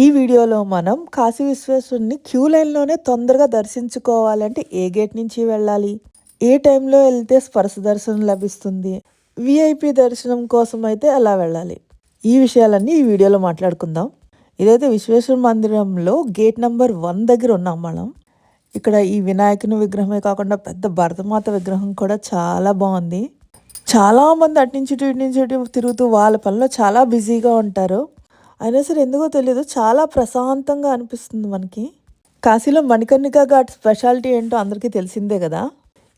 ఈ వీడియోలో మనం కాశీ విశ్వేశ్వరుని క్యూ లైన్లోనే తొందరగా దర్శించుకోవాలంటే ఏ గేట్ నుంచి వెళ్ళాలి? ఏ టైంలో వెళ్తే స్పర్శ దర్శనం లభిస్తుంది? విఐపి దర్శనం కోసం అయితే ఎలా వెళ్ళాలి? ఈ విషయాలన్నీ ఈ వీడియోలో మాట్లాడుకుందాం. ఇదైతే విశ్వేశ్వర మందిరంలో గేట్ నెంబర్ వన్ దగ్గర ఉన్నాం మనం ఇక్కడ ఈ వినాయకుని విగ్రహమే కాకుండా పెద్ద భరతమాత విగ్రహం కూడా చాలా బాగుంది. చాలామంది అటు నుంచి ఇటు ఇటు నుంచి ఇటు తిరుగుతూ వాళ్ళ పనిలో చాలా బిజీగా ఉంటారు. అయినా సరే ఎందుకో తెలియదు చాలా ప్రశాంతంగా అనిపిస్తుంది మనకి. కాశీలో మణికర్ణిక ఘాట్ స్పెషాలిటీ ఏంటో అందరికీ తెలిసిందే కదా.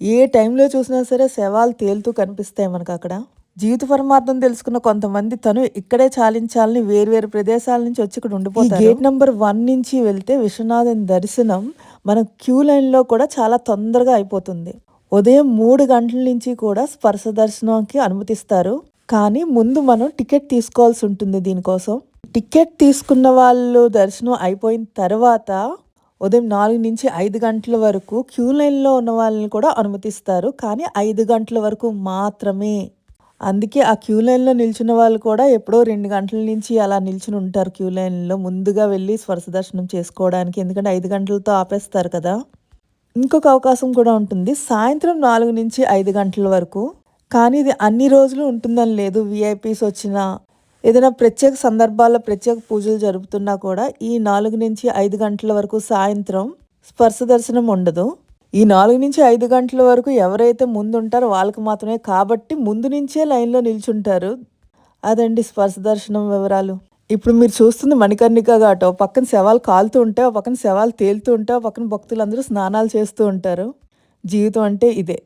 ఏ టైంలో చూసినా సరే శవాలు తేలుతూ కనిపిస్తాయి మనకు అక్కడ. జీవిత పరమార్థం తెలుసుకున్న కొంతమంది తను ఇక్కడే చాలించాలని వేరు ప్రదేశాల నుంచి వచ్చి ఇక్కడ ఉండిపోతారు. గేట్ నెంబర్ వన్ నుంచి వెళ్తే విశ్వనాథన్ దర్శనం మన క్యూ లైన్లో కూడా చాలా తొందరగా అయిపోతుంది. ఉదయం మూడు గంటల నుంచి కూడా స్పర్శ దర్శనంకి అనుమతిస్తారు. కానీ ముందు మనం టికెట్ తీసుకోవాల్సి ఉంటుంది దీనికోసం. టికెట్ తీసుకున్న వాళ్ళు దర్శనం అయిపోయిన తర్వాత ఉదయం నాలుగు నుంచి ఐదు గంటల వరకు క్యూ లైన్లో ఉన్న వాళ్ళని కూడా అనుమతిస్తారు. కానీ ఐదు గంటల వరకు మాత్రమే. అందుకే ఆ క్యూ లైన్లో నిల్చున్న వాళ్ళు కూడా ఎప్పుడో రెండు గంటల నుంచి అలా నిల్చుని ఉంటారు క్యూ లైన్లో. ముందుగా వెళ్ళి స్పర్శ దర్శనం చేసుకోవడానికి. ఎందుకంటే ఐదు గంటలతో ఆపేస్తారు కదా. ఇంకొక అవకాశం కూడా ఉంటుంది. సాయంత్రం నాలుగు నుంచి ఐదు గంటల వరకు. కానీ ఇది అన్ని రోజులు ఉంటుందని లేదు. విఐపీస్ వచ్చిన ఏదైనా ప్రత్యేక సందర్భాల్లో ప్రత్యేక పూజలు జరుపుతున్నా కూడా ఈ నాలుగు నుంచి ఐదు గంటల వరకు సాయంత్రం స్పర్శ దర్శనం ఉండదు. ఈ నాలుగు నుంచి ఐదు గంటల వరకు ఎవరైతే ముందు ఉంటారో వాళ్ళకి మాత్రమే. కాబట్టి ముందు నుంచే లైన్లో నిల్చుంటారు. అదండి స్పర్శ దర్శనం వివరాలు. ఇప్పుడు మీరు చూస్తుంది మణికర్ణిక ఘాట్. ఓ పక్కన శవాలు కాలుతూ ఉంటే ఓ పక్కన శవాలు తేలుతూ ఉంటే ఓ పక్కన భక్తులందరూ స్నానాలు చేస్తూ ఉంటారు. జీవితం అంటే ఇదే.